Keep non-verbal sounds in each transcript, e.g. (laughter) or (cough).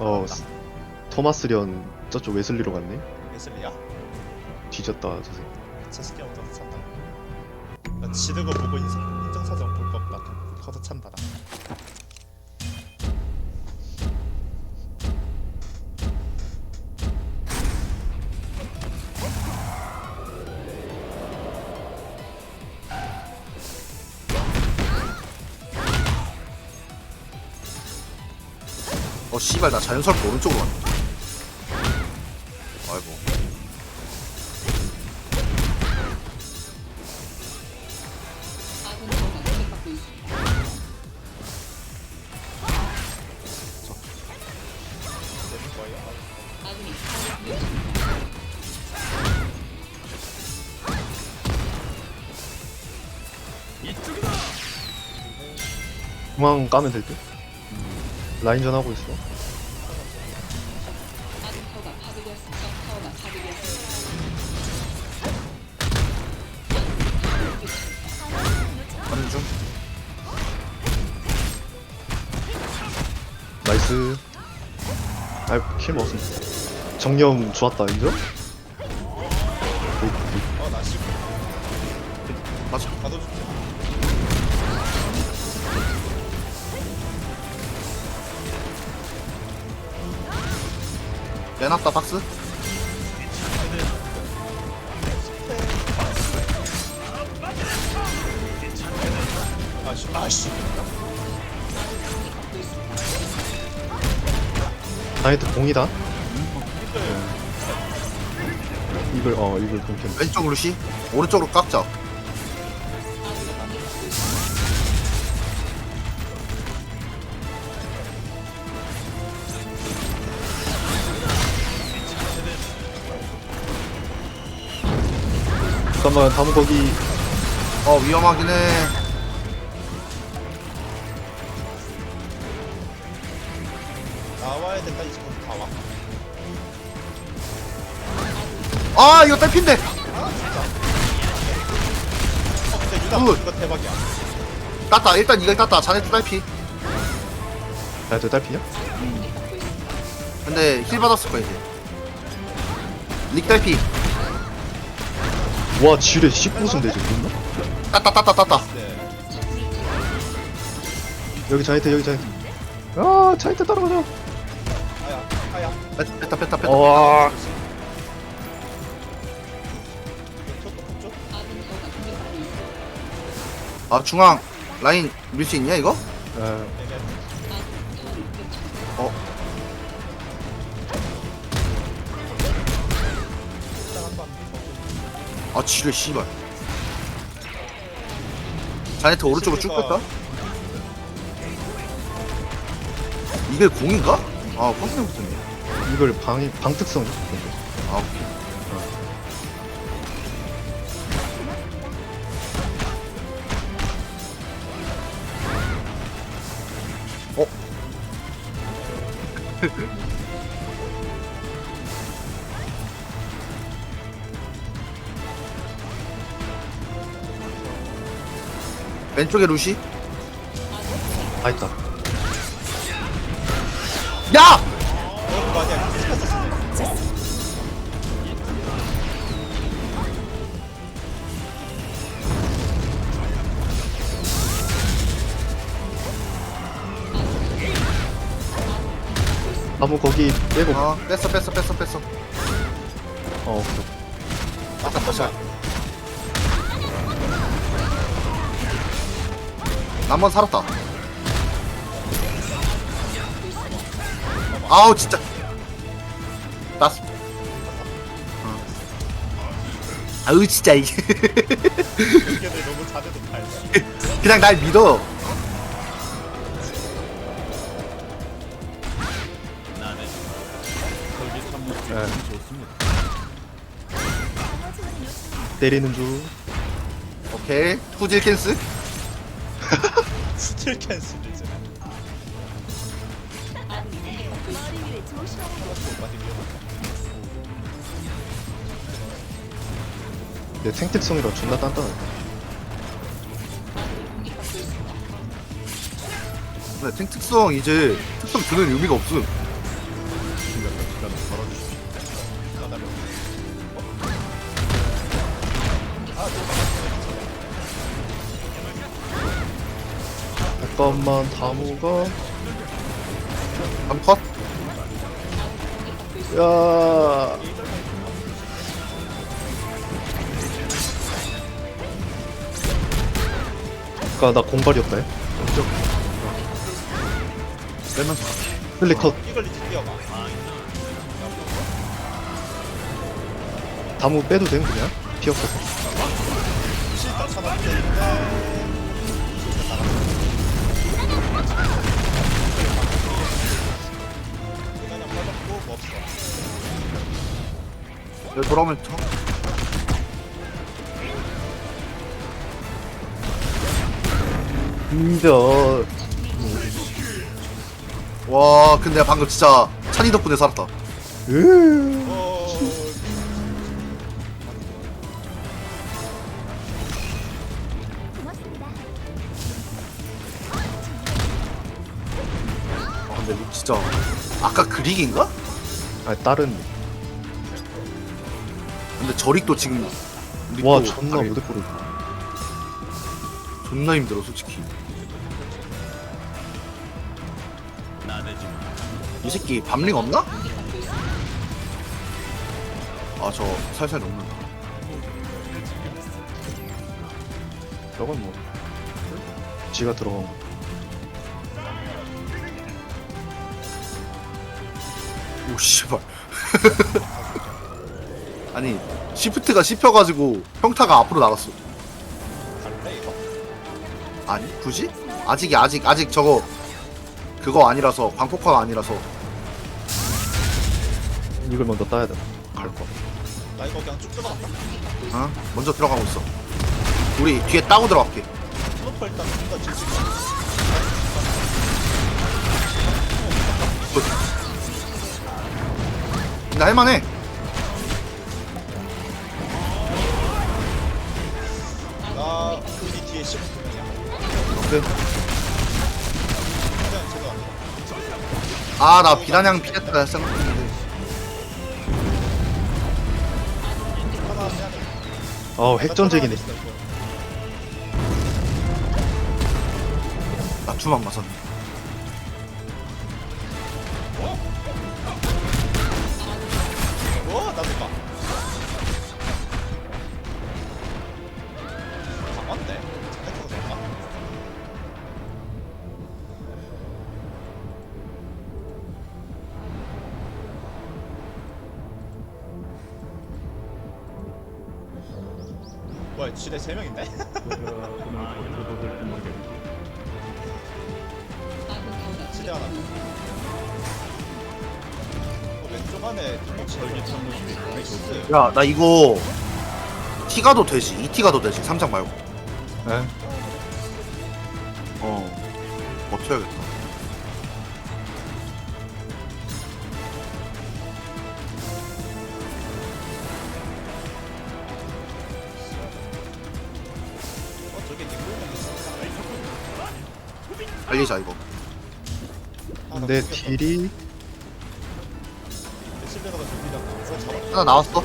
어 스- 토마스련 저쪽 웨슬리로 갔네. 웨슬리야? 뒤졌다 저 새끼. 저 새끼 어디서 찬다. 나 지는 거 보고 인성, 인정사정 볼 것 같다 커서 찬다 나 씨발 나 자연스럽게 오른쪽으로 왔네. 아이고. 중앙 까면 될 듯? 라인전 하고 있어 나이스. 아킬 먹었습니다. 정념 좋았다 인정? 어나 씨 맞아 나도 줄게 빼놨다 박스. 아씨 아씨 나이트 공이다. 이글 어 이글 공캔 왼쪽 루시? 오른쪽으로 깎자. 잠깐만 다음 거기. 어 위험하긴 해. 나와야 된다 이친 아 이거 딸핀데. 어 근데 유나 굿. 이거 대박이야. 땄다. 일단 이걸 땄다. 자네도 딸피. 나이트 딸피냐? 근데 힐 받았을 거야 이제. 릭 딸피. 와 지뢰 19승 되지 있나? 땄다 땄다 땄다. 네 여기 자이트 여기 자이트. 아 자이트 따라가자. 아야 아야. 뺐- 뺐다 뺐다 뺐다. 와 아 중앙 라인 밀 수 있냐 이거? 아, 네네 어. 아 지뢰 씨발. 자네트 오른쪽으로 쭉 뺐다? 이게 공인가? 아 깜짝 붙었네. 이걸 방, 방 특성 아 오케이 왼쪽에 루시? 다 있다 야! 아무 거기 빼고 어 뺐어 뺐어 뺐어 뺐어 어 오케이. 아까 보자 나만 살았다. 아우 진짜. 났어. 어. 아우 진짜. 이게. (laughs) 그냥 날 믿어. 때리는 중. 오케이. 후질 캔스 (laughs) 스틸 캔슬 이제. 많이 위험하다 내 탱특성이라 존나 단단해. 근데 탱 특성 이제 특성 주는 의미가 없음 잠깐만 다무가 한 컷? 야. 아까 나 공발이 없다 빼면서 슬리 컷. 이걸 리트 뛰어가. 다무 빼도 됨 그냥? 피었어. 실다 잡았는데. 그냥 받았고 뭐 없어. 여기 돌아오면 쳐 인정 와 근데 방금 진짜 찬이 덕분에 살았다 으 어. 아까 그릭인가? 아 다른. 근데 저릭도 지금 우리 와 또 존나 다리 무대뽀르 존나 힘들어 솔직히. 이 새끼 밤링 없나? 아 저 살살 녹는다. 저건 뭐 지가 들어간 거 씨발 (laughs) 아니 시프트가 씹혀가지고 평타가 앞으로 나갔어 갈래 이거? 아니 굳이? 아직이 아직 아직 저거 그거 아니라서 광폭화가 아니라서 이걸 먼저 따야 돼 갈 거 나 이거 그냥 쭉 들어간다. 어? 먼저 들어가고 있어 우리 뒤에 따고 들어갈게 슬로퍼 일단 좀더 질수 근데 할만해 나 우리 뒤에 15분이야. 오케이 돼. 아나 비단양 피했다 생각했는데. 아 핵전쟁이네 나 주만 맞았네 뭐야, 지뢰 3명인데? 지뢰 하나. 어, 왼쪽 안에 나이스. 야 나 이거 T 가도 되지 2T 가도 되지 3장 말고 에? 어 버텨야겠다 달리자 이거. 딜이 실내가 더 준비랑 그거 잡았다. 하나 나왔어.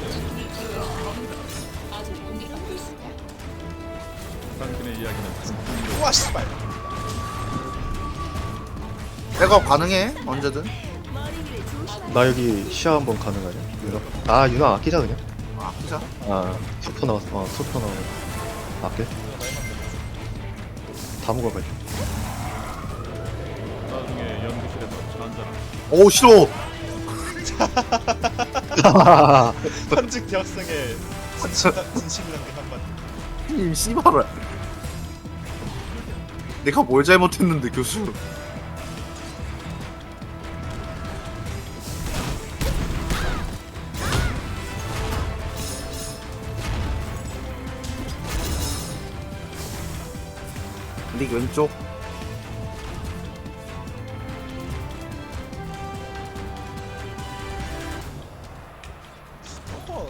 우와 씨발. 백업 가능해 언제든? 나 여기 시야 한번 가능하냐? 유나? 아 유나 아끼자 그냥. 아 피자. 아 소표 나왔어. 아 소표 나오네 아껴? 다무가 갈게 오 싫어. (laughs) 현직 대학생의 진심이란 게 한마디. 이 씨발아. 내가 뭘 잘못했는데 교수? 릭 왼쪽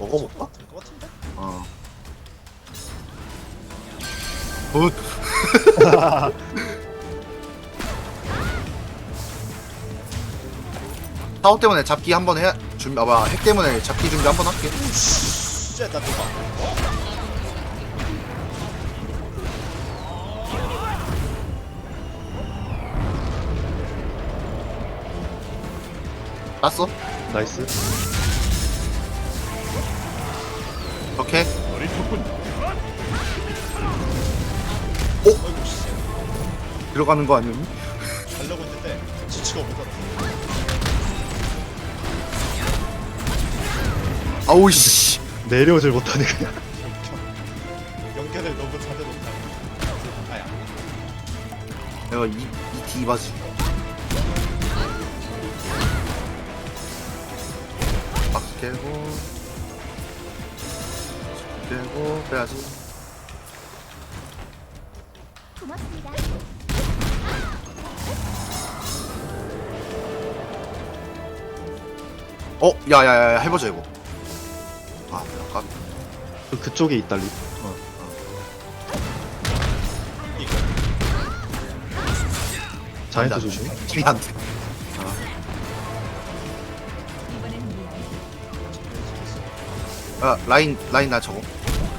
먹어볼까? 될것 같은데? 어. 굿. (laughs) 타워 때문에 잡기 한 번 해 준비 아 뭐야 핵 때문에 잡기 준비 한 번 할게 진짜 나 누가 땄어? 나이스. 오케이. 씨 들어가는 거 아니었니? 가려고 했는데 지치가 오더라 아우 씨. 내려오질 못하네 그냥. 연계를 너무 잘해놓다 아야 내가 이, 이 디바지. 깨고 깨고 빼야지 고맙습니다. 어? 야야야 해보자 이거 아 약간 그- 그쪽에 있다 리. 어, 이거 자이언트 조심. (laughs) 힘이 안돼 아 라인 라인 나 저거.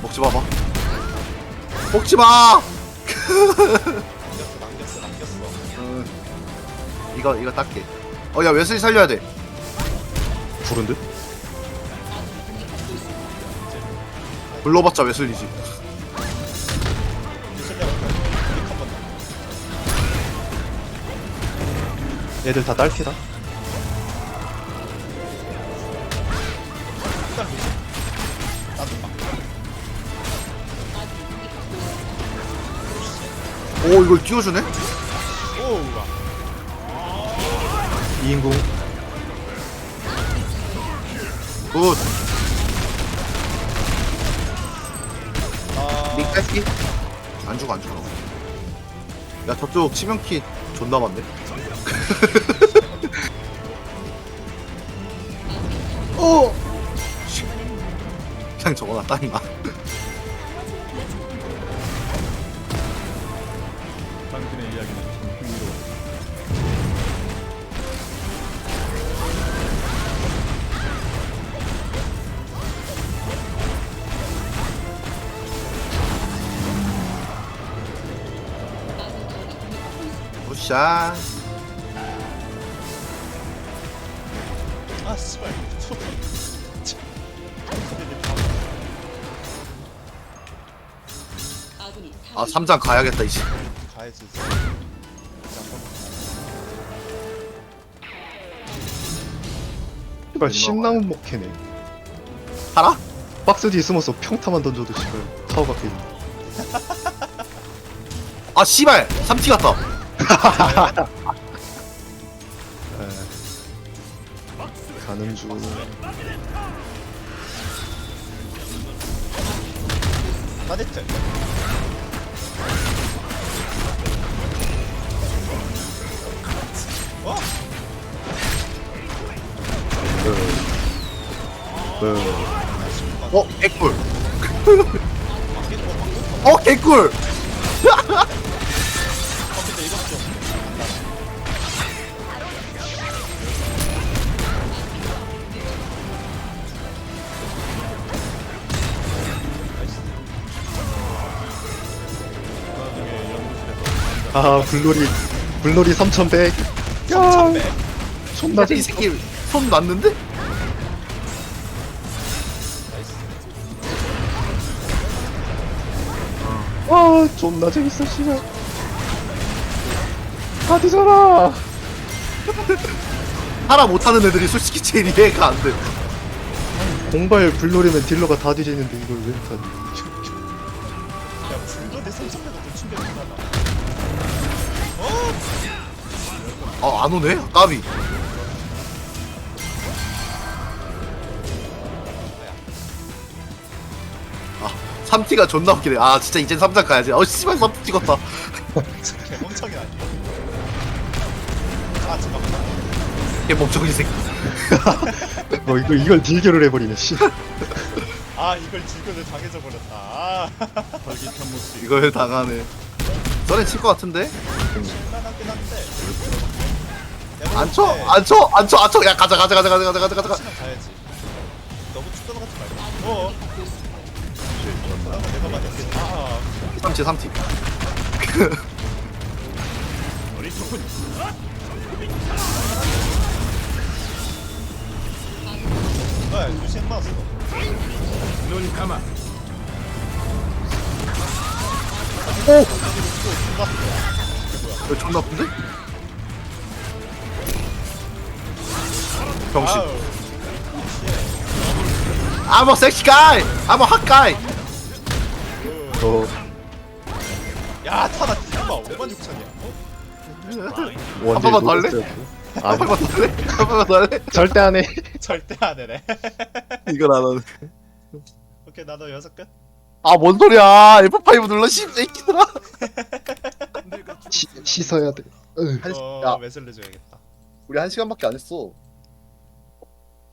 먹지 마봐. 먹지 마! 남겼어 남겼어 남겼어 어, 이거 이거 닦게. 어야 웨슬리 살려야 돼. 부른데? 불러봤자 웨슬리지. 한번 애들 다 딸피다. 오 이걸 띄워주네? 오우와 2인궁. 굿. 아. 믹패스키 안 죽어 안 죽어. 야 저쪽 치명키 존나 많네. 오 씨. (laughs) 그냥 저거 놨다니까 이야기는 참 흥미로워. 굿샷 아 씨발 참. 참. 아 3장 가야겠다 이제 가야지. 씨발 신나는 목캐네. 살아? 박스 뒤에 숨어서 평타만 던져도 씨발 타워 밖에 있네. 아 씨발 3티 갔다 에. 가는 중. 나댔죠 어 개꿀. 어 개꿀 아 불놀이 불놀이 3100. 야. 3,100. 존나 이. 새끼 손 놨는데? 나이스. 와 존나 재밌어 씨발. 아 뒤져라. 하나 못하는 애들이 솔직히 제일 이해가 안돼 공발 불놀이면 딜러가 다 뒤지는데 이걸 왜 못하니? 야 불도대 3,100도 충격이다. 아안 오네? 까비 3티가 존나 웃기네 아 진짜 이젠 3장 가야지 어 씨발 3티 찍었다 (laughs) 개멍청이 아니야. 아 잠깐만. 걔 멍청이 새끼 뭐 이거 이걸 딜교를 해버리네 씨. (laughs) 아 이걸 질교를 당해져 버렸다. 아 (laughs) 활기찬 모습이 이걸 당하네 써렌 칠것 같은데? 간단하긴 한데. 내가 안 쳐? 안 쳐? 안 쳐? 안 쳐? 야 가자 가자 가자 가자 가자 가자 가자 치면 가야지. 너무 쭉 들어가지 말고. 어. 눈 감아. 왜 존나 아픈데? 병신. I'm a sexy guy I'm a hot guy 저 야, 타나 진짜 5만 6천이야. 어? 원딜 번만 더 할래? 한 번만 더 할래? 한 번만 더 할래? 절대 안 해. 절대 안 해래. (laughs) 이건 안 하네 오케이, 나도 여섯 끝. 아뭔 소리야 F5 눌러 씨 새끼들아 시, 씻어야 돼. 으. 한, 어, 야 매슬 줘야겠다. 우리 한 시간밖에 안 했어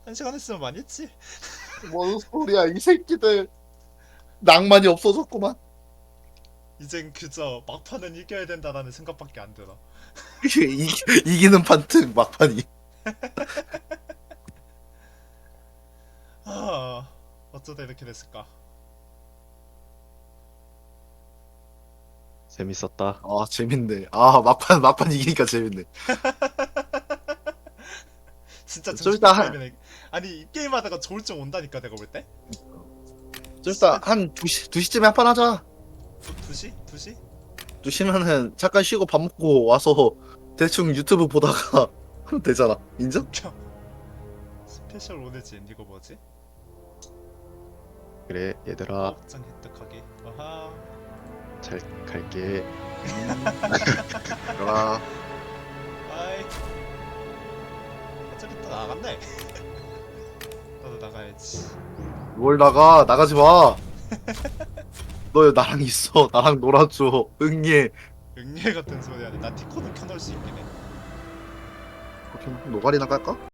한 시간 했으면 많이 했지. 뭔 소리야 이 새끼들 낭만이 없어졌구만 이젠 그저 막판은 이겨야 된다라는 생각밖에 안 들어. (laughs) 이, 이기는 판특 막판이 (laughs) 아, 어쩌다 이렇게 됐을까? 재밌었다. 아 재밌네 아 막판 막판 이기니까 재밌네 (laughs) 진짜 좀 정신 이따 한- 아니 이 게임하다가 졸증 온다니까 내가 볼 때. 좀 이따 한 2시, 2시쯤에 한 판 하자 두, 2시? 2시? 2시면은 잠깐 쉬고 밥 먹고 와서 (laughs) 대충 유튜브 보다가 (laughs) 하면 되잖아 인정? 스페셜 오네진 이거 뭐지? 그래 얘들아 업장 획득하기. 아하. 잘 갈게. 아 아이. 어차피 또 나갔네. (laughs) 나도 나가야지. 뭘 나가 나가지 마. 너 나랑 있어 나랑 놀아줘 응애. 응애 같은 소리 하네. 나 디코드 켜놓을 수 있긴 해. 노가리나 깔까?